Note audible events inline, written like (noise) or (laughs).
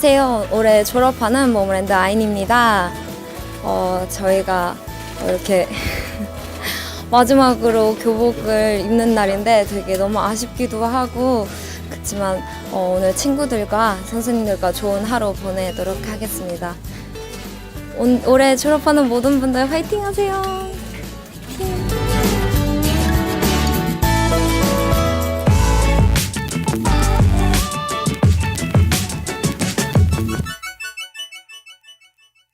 안녕하세요. 올해 졸업하는 모모랜드 아인입니다. 어, 저희가 이렇게 (laughs) 마지막으로 교복을 입는 날인데 되게 너무 아쉽기도 하고 그렇지만 어, 오늘 친구들과 선생님들과 좋은 하루 보내도록 하겠습니다. 온, 올해 졸업하는 모든 분들 화이팅 하세요.